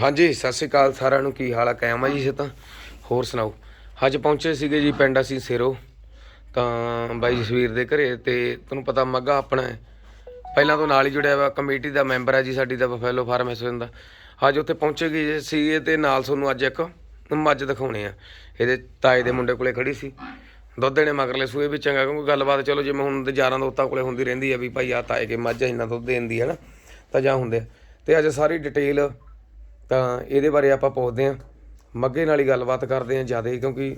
ਹਾਂਜੀ, ਸਤਿ ਸ਼੍ਰੀ ਅਕਾਲ ਸਾਰਿਆਂ ਨੂੰ। ਕੀ ਹਾਲ ਆ? ਕਾਇਮ ਆ ਜੀ ਸੇ ਤਾਂ। ਹੋਰ ਸੁਣਾਓ? ਅੱਜ ਪਹੁੰਚੇ ਸੀਗੇ ਜੀ ਪਿੰਡ ਅਸੀਂ ਸਿਰੋ। ਤਾਂ ਬਾਈ ਜਸਵੀਰ ਦੇ ਘਰੇ ਤੇ ਤੁਹਾਨੂੰ ਪਤਾ ਮੱਗਾ ਆਪਣਾ ਹੈ। ਪਹਿਲਾਂ ਤੋਂ ਨਾਲ ਹੀ ਜੁੜਿਆ ਵਾ, ਕਮੇਟੀ ਦਾ ਮੈਂਬਰ ਹੈ ਜੀ ਸਾਡੀ, ਦਾ ਬਫੈਲੋ ਫਾਰਮ ਐਸੋਸੀਏਸ਼ਨ ਦਾ। ਅੱਜ ਉੱਥੇ ਪਹੁੰਚੇ ਗਏ ਸੀਗੇ ਤੇ ਨਾਲ ਤੁਹਾਨੂੰ ਅੱਜ ਇੱਕ ਮੱਝ ਦਿਖਾਉਣੇ ਆ। ਇਹਦੇ ਤਾਏ ਦੇ ਮੁੰਡੇ ਕੋਲੇ ਖੜੀ ਸੀ। ਦੁੱਧ ਦੇਣੇ ਮਗਰਲੇ ਸੂਏ ਵੀ ਚੰਗਾ, ਕਿਉਂਕਿ ਗੱਲਬਾਤ ਚਲੋ ਜਿਵੇਂ ਹੁਣ ਤੇ ਯਾਰਾਂ ਦੋਤਾਂ ਕੋਲੇ ਹੁੰਦੀ ਰਹਿੰਦੀ ਆ ਵੀ ਭਾਈ ਆ ਤਾਏ ਕੇ ਮੱਝ ਇੰਨਾ ਦੁੱਧ ਦੇਂਦੀ ਹੈ ਨਾ ਤਾਂ ਜਾਂ ਹੁੰਦੇ ਆ। ਤੇ ਅੱਜ ਸਾਰੀ ਡਿਟੇਲ ਤਾਂ ਇਹਦੇ ਬਾਰੇ ਆਪਾਂ ਪੁੱਛਦੇ ਹਾਂ। ਮੱਗੇ ਨਾਲ ਹੀ ਗੱਲਬਾਤ ਕਰਦੇ ਹਾਂ ਜ਼ਿਆਦਾ ਕਿਉਂਕਿ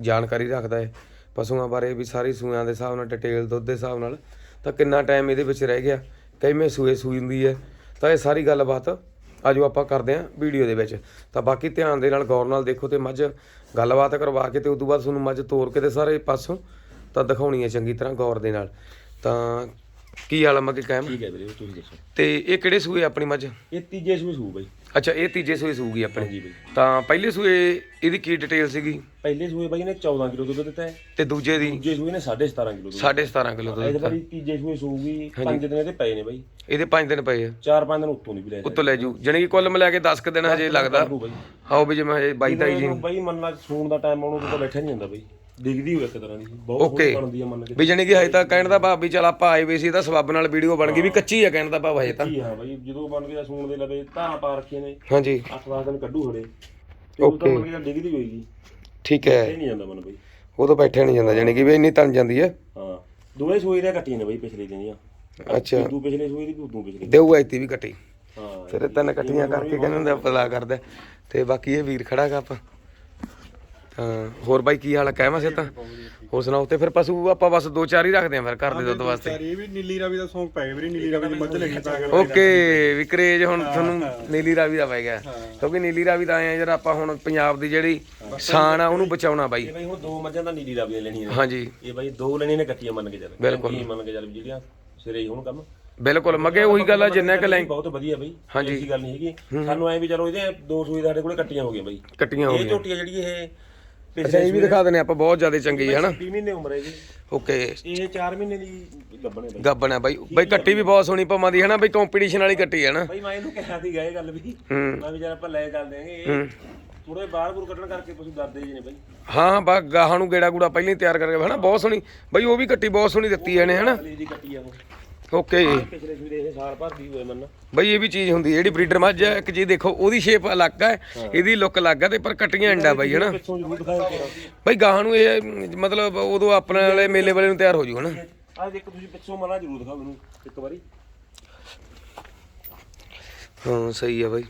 ਜਾਣਕਾਰੀ ਰੱਖਦਾ ਹੈ ਪਸ਼ੂਆਂ ਬਾਰੇ ਵੀ ਸਾਰੀ ਸੂਆਂ ਦੇ ਹਿਸਾਬ ਨਾਲ, ਡਿਟੇਲ ਦੁੱਧ ਦੇ ਹਿਸਾਬ ਨਾਲ। ਤਾਂ ਕਿੰਨਾ ਟਾਈਮ ਇਹਦੇ ਵਿੱਚ ਰਹਿ ਗਿਆ ਕਿਵੇਂ ਸੂਏ ਸੂਈ ਹੁੰਦੀ ਹੈ। ਤਾਂ ਇਹ ਸਾਰੀ ਗੱਲਬਾਤ ਆਜੋ ਆਪਾਂ ਕਰਦੇ ਹਾਂ ਵੀਡੀਓ ਦੇ ਵਿੱਚ। ਤਾਂ ਬਾਕੀ ਧਿਆਨ ਦੇ ਨਾਲ, ਗੌਰ ਨਾਲ ਦੇਖੋ ਤੇ ਮੱਝ ਗੱਲਬਾਤ ਕਰਵਾ ਕੇ ਤੇ ਉਸ ਤੋਂ ਬਾਅਦ ਤੁਹਾਨੂੰ ਮੱਝ ਤੋਰ ਕੇ ਤੇ ਸਾਰੇ ਪਾਸੋਂ ਤਾਂ ਦਿਖਾਉਣੀ ਹੈ ਚੰਗੀ ਤਰ੍ਹਾਂ ਗੌਰ ਦੇ ਨਾਲ। ਤਾਂ ਕੀ ਹਾਲ ਆ ਮੱਗੇ ਕਾਇਮ? ਠੀਕ ਹੈ ਵੀਰੇ ਤੁਸੀਂ ਦੱਸੋ। ਤੇ ਇਹ ਕਿਹੜੇ ਸੂਏ ਆਪਣੀ ਮੱਝ? ਇਹ ਤੀਜੇ ਸੂਏ ਸੂ ਬਾਈ। ਅੱਛਾ ਇਹ ਤੀਜੇ ਸੂਏ ਸੂਗੀ ਆਪਣੀ। ਹਾਂਜੀ ਬਾਈ। ਤਾਂ ਪਹਿਲੇ ਸੂਏ ਇਹਦੀ ਕੀ ਡਿਟੇਲ ਸੀਗੀ? ਪਹਿਲੇ ਸੂਏ ਬਾਈ ਨੇ 14 ਕਿਲੋ ਦੁੱਧ ਦਿੱਤਾ ਹੈ। ਤੇ ਦੂਜੇ ਦੀ? ਦੂਜੇ ਸੂਏ ਨੇ 17.5 ਕਿਲੋ ਦੁੱਧ 17.5 ਕਿਲੋ ਦੁੱਧ ਇਹਦੇ ਦਿੱਤਾ। ਬਾਈ ਤੀਜੇ ਸੂਏ ਸੂਗੀ 5 ਦਿਨ ਇਹਦੇ ਪਏ ਨੇ ਬਾਈ। ਇਹਦੇ 5 ਦਿਨ ਪਏ ਆ? 4-5 ਦਿਨ ਉੱਤੋਂ ਨਹੀਂ ਵੀ ਲੈ ਉੱਤੋਂ ਲੈ ਜੂ ਜਾਣੀ ਕਿ ਕੁੱਲ ਮਿਲਾ ਕੇ 10 ਕ ਦਿਨ ਹਜੇ ਲੱਗਦਾ। ਸਕਦੇ ਹਾਓ ਵੀ ਜਿਵੇਂ ਹਜੇ 22 23 ਜੀ। ਬਾਈ ਮੰਨ ਲਾ ਸੂਣ ਦਾ ਟਾਈਮ ਆਉਣੋਂ ਤਾਂ ਬੈਠਾ ਨਹੀਂ ਜਾਂਦਾ ਬਾਈ। ਦਿਖਦੀ ਹੋਵੇ ਇੱਕ ਤਰ੍ਹਾਂ ਦੀ ਬਹੁਤ ਬਣਦੀ ਆ ਮੰਨ ਕੇ ਵੀ ਜਾਣੀ ਕਿ ਹਜੇ ਤਾਂ ਕਹਿਣ ਦਾ ਭਾਵ ਵੀ ਚਲ ਆਪਾਂ ਆਏ ਵੇ ਸੀ ਤਾਂ ਸਬੱਬ ਨਾਲ ਵੀਡੀਓ ਬਣ ਗਈ ਵੀ ਕੱਚੀ ਆ ਕਹਿਣ ਦਾ ਭਾਵ ਹਜੇ ਤਾਂ। ਕੀ ਹਾਂ ਬਾਈ ਜਦੋਂ ਬਣ ਗਿਆ ਸੂਣ ਦੇ ਲਵੇ ਧਾਰਾਂ ਪਾ ਰੱਖੀਆਂ ਨੇ। ਹਾਂਜੀ। 8-10 ਦਿਨ ਕੱਢੂ ਤੇ ਉਹ ਤਾਂ ਮੰਨ ਗਿਆ ਡਿੱਗਦੀ ਹੋਏਗੀ। ਠੀਕ ਹੈ। ਇਹ ਨਹੀਂ ਜਾਂਦਾ ਮਨ ਬਾਈ ਉਹ ਤਾਂ ਬੈਠਿਆ ਨਹੀਂ ਜਾਂਦਾ ਜਾਣੀ ਕਿ ਵੀ ਇੰਨੀ ਤਣ ਜਾਂਦੀ ਹੈ। ਹਾਂ। ਦੋਵੇਂ ਸੂਏ ਦੀਆਂ ਕੱਟੀਆਂ ਨੇ ਬਾਈ ਪਿਛਲੇ ਦਿਨੀਆਂ ਅੱਛਾ। ਤੂੰ ਪਿਛਲੇ ਸੂਏ ਦੀ ਤੂੰ ਪਿਛਲੇ ਦੇਊ ਐਤੀ ਵੀ ਕੱਟੀ। ਹਾਂ। ਤੇਰੇ ਤਿੰਨ ਕੱਟੀਆਂ ਕਰਕੇ ਕਹਿੰਦੇ ਹੁੰਦੇ ਆ ਪਲਾ ਕਰਦਾ। ਤੇ ਬਾਕੀ ਇਹ ਵੀਰ ਖੜਾ ਗਾ ਆਪਾਂ। ਤਾਂ ਹੋਰ ਬਾਈ ਕੀ ਹਾਲ ਹੈ ਕਹਿਵਾ ਸੇ ਤਾਂ ਹੋਰ ਸੁਣਾਓ ਤੇ ਫਿਰ ਪਸ਼ੂ ਆਪਾਂ ਬਸ ਦੋ ਚਾਰ ਹੀ ਰੱਖਦੇ ਆਂ ਫਿਰ ਘਰ ਦੇ ਦੁੱਧ ਵਾਸਤੇ। ਇਹ ਵੀ ਨੀਲੀ ਰਾਵੀ ਦਾ ਸੌਂਗ ਪੈ ਗਿਆ ਵੀਰੇ ਨੀਲੀ ਰਾਵੀ ਦੀ ਮੱਝ ਲੈਣੀ ਗਿਆ ਓਕੇ ਵਿਕਰੇਜ ਹੁਣ ਤੁਹਾਨੂੰ ਨੀਲੀ ਰਾਵੀ ਦਾ ਪੈ ਗਿਆ। ਕਿਉਂਕਿ ਨੀਲੀ ਰਾਵੀ ਦਾ ਆਏ ਆ ਜਿਹੜਾ ਆਪਾਂ ਹੁਣ ਪੰਜਾਬ ਦੀ ਜਿਹੜੀ ਸ਼ਾਨ ਆ ਉਹਨੂੰ ਬਚਾਉਣਾ ਬਾਈ। ਇਹ ਬਾਈ ਹੁਣ ਦੋ ਮੱਝਾਂ ਤਾਂ ਨੀਲੀ ਰਾਵੀਆਂ ਲੈਣੀਆਂ ਨੇ ਹਾਂਜੀ। ਇਹ ਬਾਈ ਦੋ ਲੈਣੀਆਂ ਨੇ ਕੱਟੀਆਂ ਮੰਨ ਕੇ ਚੱਲ। ਬਿਲਕੁਲ। ਕੀ ਮੰਨ ਕੇ ਚੱਲ ਵੀ ਜਿਹੜੀਆਂ ਸਿਰੇ ਹੀ ਹੁਣ ਕੰਮ। ਬਿਲਕੁਲ ਮਗੇ ਉਹੀ ਗੱਲ ਆ ਜਿੰਨੇ ਕ ਲੈਂ ਬਹੁਤ ਵਧੀਆ ਬਾਈ ਹਾਂਜੀ। ਐਸੀ ਗੱਲ ਨਹੀਂ ਹੈਗੀ। ਸਾਨੂੰ ਐ ਵੀ ਚਲੋ ਇਹਦੇ ਦੋ ਸੂਈ ਸਾਡੇ ਕੋਲੇ ਕੱਟੀਆਂ ਹੋ ਗਈਆਂ ਬਾਈ। ਕੱਟੀਆਂ ਹੋ ਇਹ ਗਈਆਂ। ਝੋਟੀ ਆ ਜਿਹੜੀ ਇਹ ਅੱਛਾ ਇਹ ਵੀ ਦਿਖਾ ਦਨੇ ਆਪਾਂ ਬਹੁਤ ਜ਼ਿਆਦਾ ਚੰਗੀ ਹੈ ਹਨਾ 20 ਮਹੀਨੇ ਉਮਰ ਹੈ ਜੀ। ਓਕੇ। ਇਹ 4 ਮਹੀਨੇ ਦੀ ਗੱਭਣ ਹੈ ਬਾਈ। ਗੱਬਣ ਹੈ ਬਾਈ। ਬਾਈ ਕੱਟੀ ਵੀ ਬਹੁਤ ਸੋਹਣੀ ਪਵਾਂ ਦੀ ਹੈ ਨਾ ਬਾਈ ਕੰਪੀਟੀਸ਼ਨ ਵਾਲੀ ਕੱਟੀ ਹੈ ਨਾ। ਬਾਈ ਮੈਂ ਇਹਨੂੰ ਕਿਹਾ ਸੀਗਾ ਇਹ ਗੱਲ ਵੀ। ਹੂੰ। ਮੈਂ ਵੀ ਜਦ ਆਪਾਂ ਲੈ ਚੱਲਦੇ ਆਂਗੇ ਇਹ। ਥੋੜੇ ਬਾਹਰ ਬੁਰ ਕੱਢਣ ਕਰਕੇ ਪਸ਼ੂ ਡਰਦੇ ਜੀ ਨੇ ਬਾਈ। ਹਾਂ ਬਾ ਗਾਹਾਂ ਨੂੰ ਗੇੜਾ ਗੂੜਾ ਪਹਿਲਾਂ ਹੀ ਤਿਆਰ ਕਰਕੇ ਹਨਾ ਬਹੁਤ ਸੋਹਣੀ। ਬਾਈ ਉਹ ਵੀ ਕੱਟੀ ਬਹੁਤ ਸੋਹਣੀ ਦਿੱਤੀ ਇਹਨੇ ਕੱਟੀ ਆ ਉਹ। ਓਕੇ ਪਿਛਲੇ ਦੇ ਇਹ ਸਾਲ ਭਰ ਦੀ ਹੋਏ ਮੰਨ ਬਈ ਇਹ ਵੀ ਚੀਜ਼ ਹੁੰਦੀ ਹੈ ਜਿਹੜੀ ਬਰੀਡਰ ਮੱਝ ਹੈ ਇੱਕ ਚੀਜ਼ ਦੇਖੋ ਉਹਦੀ ਸ਼ੇਪ ਅਲੱਗ ਹੈ ਇਹਦੀ ਲੁੱਕ ਅਲੱਗ ਹੈ ਤੇ ਪਰ ਕੱਟੀਆਂ ਐਂਡਾ ਬਾਈ ਹਨਾ? ਪਿੱਛੋਂ ਜ਼ਰੂਰ ਦਿਖਾਓ ਤੇਰਾ ਬਈ ਗਾਹਾਂ ਨੂੰ ਇਹ ਮਤਲਬ ਉਦੋਂ ਆਪਣੇ ਵਾਲੇ ਮੇਲੇ ਵਾਲੇ ਨੂੰ ਤਿਆਰ ਹੋ ਜੂ ਹਨਾ? ਅੱਜ ਇੱਕ ਤੁਸੀਂ ਪਿੱਛੋਂ ਮਨਾ ਜ਼ਰੂਰ ਦਿਖਾਓ ਮੈਨੂੰ ਇੱਕ ਵਾਰੀ। ਹਾਂ ਸਹੀ ਹੈ ਬਾਈ।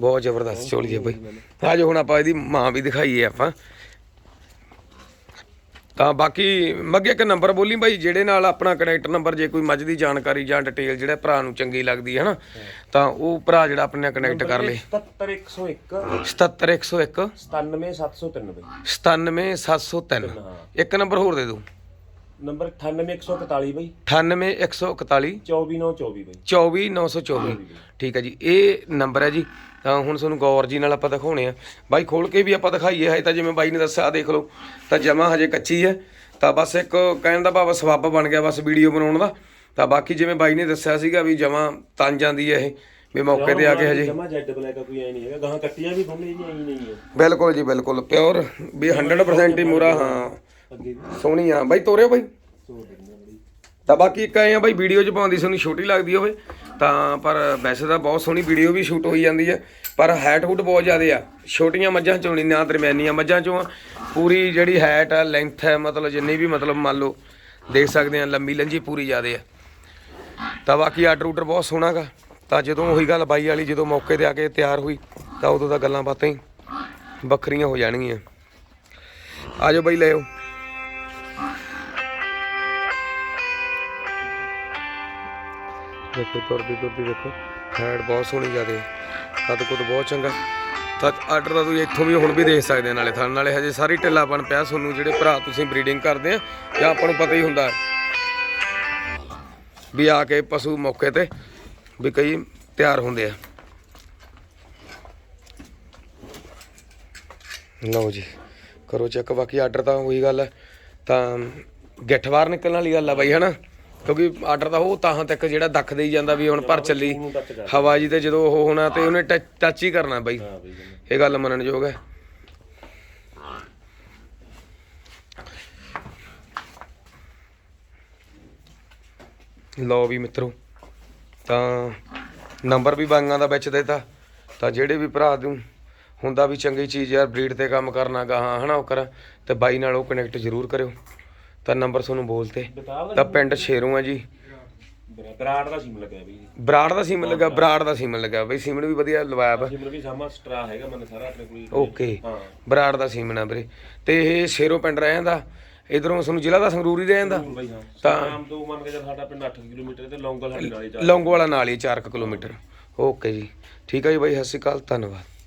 ਬਹੁਤ ਜ਼ਬਰਦਸਤ ਚੋਲੀ ਹੈ ਬਾਈ। ਆਜੋ ਹੁਣ ਆਪਾਂ ਇਹਦੀ ਮਾਂ ਵੀ ਦਿਖਾਈਏ ਆਪਾਂ। ਤਾਂ ਬਾਕੀ ਮੱਗੇ ਇੱਕ ਨੰਬਰ ਬੋਲੀ ਬਾਈ ਜਿਹੜੇ ਨਾਲ ਆਪਣਾ ਕਨੈਕਟ ਨੰਬਰ ਜੇ ਕੋਈ ਮੱਝ ਦੀ ਜਾਣਕਾਰੀ ਜਾਂ ਡਿਟੇਲ ਜਿਹੜਾ ਭਰਾ ਨੂੰ ਚੰਗੀ ਲੱਗਦੀ ਹੈ ਹਨਾ ਤਾਂ ਉਹ ਭਰਾ ਜਿਹੜਾ ਆਪਣੇ ਨਾਲ ਕਨੈਕਟ ਕਰ ਲੇ। 77101 77101 97703 ਬਈ। 97703 ਹਾਂ। ਇੱਕ ਨੰਬਰ ਹੋਰ ਦੇ ਦਿਓ। ਨੰਬਰ 98141 ਬਈ। 98141 24924 ਬਈ। 24924 ਠੀਕ ਹੈ ਜੀ ਇਹ ਨੰਬਰ ਹੈ ਜੀ। ਤਾਂ ਹੁਣ ਤੁਹਾਨੂੰ ਗੌਰ ਜੀ ਨਾਲ ਆਪਾਂ ਦਿਖਾਉਣੇ ਆ। ਬਾਈ ਖੋਲ ਕੇ ਵੀ ਆਪਾਂ ਦਿਖਾਈਏ ਹਜੇ ਤਾਂ ਜਿਵੇਂ ਬਾਈ ਨੇ ਦੱਸਿਆ ਦੇਖ ਲਓ। ਤਾਂ ਜਮਾ ਹਜੇ ਕੱਚੀ ਹੈ। ਤਾਂ ਬਸ ਇੱਕ ਕਹਿਣ ਦਾ ਭਾਵ ਸਬੱਬ ਬਣ ਗਿਆ ਬਸ ਵੀਡੀਓ ਬਣਾਉਣ ਦਾ। ਤਾਂ ਬਾਕੀ ਜਿਵੇਂ ਬਾਈ ਨੇ ਦੱਸਿਆ ਸੀਗਾ ਵੀ ਜਮਾ ਤਨ ਜਾਂਦੀ ਹੈ ਇਹ ਵੀ ਮੌਕੇ ਤੇ ਆ ਕੇ ਹਜੇ। ਜਮਾ ਜੈਡ ਬਲੈਕ ਕੋਈ ਐ ਨਹੀਂ ਹੈਗਾ। ਗਾਹਾਂ ਕੱਟੀਆਂ ਵੀ ਦੋਨੇ ਜੀ ਐਂ ਨਹੀਂ ਹੈ ਬਿਲਕੁਲ ਜੀ ਬਿਲਕੁਲ। ਪਿਓਰ ਵੀ 100% ਹੀ ਮੂਰਾ ਹਾਂ। ਅੱਗੇ ਵੀ। ਸੋਹਣੀ ਆ। ਬਾਈ, ਤੋਰਿਓ ਬਾਈ। ਸੋ ਦਿੰਦੇ ਆ ਬਈ ਤਾਂ ਬਾਕੀ ਇੱਕ ਆਏ ਆ ਬਾਈ, ਵੀਡੀਓ 'ਚ ਪਾਉਂਦੀ ਤੁਹਾਨੂੰ ਛੋਟੀ ਲੱਗਦੀ ਹੋਵੇ। ਤਾਂ ਪਰ ਵੈਸੇ ਤਾਂ ਬਹੁਤ ਸੋਹਣੀ ਵੀਡੀਓ ਵੀ ਸ਼ੂਟ ਹੋਈ ਜਾਂਦੀ ਹੈ ਪਰ ਹੈਟ ਹੂਟ ਬਹੁਤ ਜ਼ਿਆਦੇ ਆ। ਛੋਟੀਆਂ ਮੱਝਾਂ ਚੋਂ ਨਹੀਂ, ਨਾ ਦਰਮਿਆਨੀਆਂ ਮੱਝਾਂ ਚੋਂ ਆ। ਪੂਰੀ ਜਿਹੜੀ ਹੈਟ ਆ ਲੈਂਥ ਹੈ ਮਤਲਬ ਜਿੰਨੀ ਵੀ ਮਤਲਬ ਮੰਨ ਲਓ, ਦੇਖ ਸਕਦੇ ਆ, ਲੰਮੀ ਲੰਜੀ ਪੂਰੀ ਜ਼ਿਆਦੇ ਆ। ਤਾਂ ਬਾਕੀ ਆਰਡਰ ਉਡਰ ਬਹੁਤ ਸੋਹਣਾ ਗਾ। ਤਾਂ ਜਦੋਂ ਉਹੀ ਗੱਲ ਬਾਈ ਵਾਲੀ, ਜਦੋਂ ਮੌਕੇ ਤੇ ਆ ਕੇ ਤਿਆਰ ਹੋਈ, ਤਾਂ ਉਦੋਂ ਤਾਂ ਗੱਲਾਂ ਬਾਤਾਂ ਹੀ ਵੱਖਰੀਆਂ ਹੋ ਜਾਣਗੀਆਂ। ਆਜੋ ਬਾਈ, ਲੈ ਦੇਖੋ, ਤੁਰਦੀ ਤੁਰਦੀ ਦੇਖੋ। ਹੈਡ ਬਹੁਤ ਸੋਹਣੀ ਜਾਦੇ ਕੱਦ ਕੁੱਦ ਬਹੁਤ ਚੰਗਾ। ਤਾਂ ਆਰਡਰ ਦਾ ਤੁਸੀਂ ਇੱਥੋਂ ਵੀ ਹੁਣ ਵੀ ਦੇਖ ਸਕਦੇ ਆ, ਨਾਲੇ ਥਣ, ਨਾਲੇ ਹਜੇ ਸਾਰੀ ਢਿੱਲਾਪਣ ਪਿਆ ਤੁਹਾਨੂੰ, ਜਿਹੜੇ ਭਰਾ ਤੁਸੀਂ ਬਰੀਡਿੰਗ ਕਰਦੇ ਆ, ਜਾਂ ਆਪਾਂ ਨੂੰ ਪਤਾ ਹੀ ਹੁੰਦਾ। ਵੀ ਆ ਕੇ ਪਸ਼ੂ ਮੌਕੇ ਤੇ ਵੀ ਕਈ ਤਿਆਰ ਹੁੰਦੇ ਆ। ਲਓ ਜੀ, ਕਰੋ ਚੈੱਕ ਬਾਕੀ ਆਰਡਰ ਤਾਂ ਉਹੀ ਗੱਲ ਹੈ ਤਾਂ ਗਿੱਠ ਬਾਹਰ ਨਿਕਲਣ ਵਾਲੀ ਗੱਲ ਆ ਬਾਈ, ਹਨਾ? ਕਿਉਂਕਿ ਆਰਡਰ ਤਾਂ ਉਹ ਤਾਂ ਤੱਕ ਜਿਹੜਾ ਦੱਖਦੇ ਹੀ ਜਾਂਦਾ ਵੀ ਹੁਣ ਭਰ ਚੱਲੀ ਹਵਾ ਜੀ ਤੇ ਜਦੋਂ ਉਹ ਹੋਣਾ ਤੇ ਉਹਨੇ ਟੱਚ ਹੀ ਕਰਨਾ ਬਾਈ। ਇਹ ਗੱਲ ਮੰਨਣਯੋਗ ਹੈ। ਲਓ ਵੀ ਮਿੱਤਰੋ ਤਾਂ ਨੰਬਰ ਵੀ ਬਾਈਆਂ ਦਾ ਵਿੱਚ ਦਿੱਤਾ। ਤਾਂ ਜਿਹੜੇ ਵੀ ਭਰਾ ਨੂੰ ਹੁੰਦਾ ਵੀ ਚੰਗੀ ਚੀਜ਼ ਯਾਰ ਬਰੀਡ ਤੇ ਕੰਮ ਕਰਨਾ ਗਾਹਾਂ ਹਨਾ ਉਹ ਕਰ। ਤੇ ਬਾਈ ਨਾਲ ਉਹ ਕਨੈਕਟ ਜ਼ਰੂਰ ਕਰਿਓ। ਤਾਂ ਨੰਬਰ ਤੁਹਾਨੂੰ ਬੋਲਤੇ ਤਾਂ। ਪਿੰਡ ਸ਼ੇਰੋਂ ਆ ਜੀ। ਬਰਾੜ ਦਾ ਸੀਮ ਲੱਗਿਆ ਬਈ ਬਰਾੜ ਦਾ ਸੀਮਨ ਲੱਗਾ ਬਰਾੜ। ਦਾ ਸੀਮਨ ਲੱਗਾ ਬਈ। ਸੀਮਨ ਵੀ ਵਧੀਆ ਲਵਾਇਆ ਵਾ। ਸੀਮ ਵੀ ਸਾਮਾ ਸਟਰਾ ਹੈਗਾ ਮਨ ਸਾਰਾ ਆਪਣੇ ਕੋਲ। ਓਕੇ। ਹਾਂ। ਬਰਾੜ ਦਾ ਸੀਮਨ ਆ ਵੀਰੇ। ਤੇ ਇਹ ਸ਼ੇਰੋਂ ਪਿੰਡ ਰਹਿ ਜਾਂਦਾ ਇਧਰੋਂ ਤੁਹਾਨੂੰ ਜ਼ਿਲ੍ਹਾ ਦਾ ਸੰਗਰੂਰ ਹੀ ਰਹਿ ਜਾਂਦਾ ਤਾਂ- ਸ਼ਾਮ ਤੋਂ ਮੰਨ ਕੇ ਚੱਲ ਸਾਡਾ ਪਿੰਡ 8 ਕਿਲੋਮੀਟਰ ਤੇ ਸਾਡੇ ਨਾਲ ਹੀ ਚੱਲ ਲੌਂਗੋਵਾਲਾ ਨਾਲ ਹੀ 4 ਕਿਲੋਮੀਟਰ। ਓਕੇ ਜੀ। ਠੀਕ ਹੈ ਜੀ ਬਾਈ ਸਤਿ ਸ਼੍ਰੀ ਅਕਾਲ ਧੰਨਵਾਦ।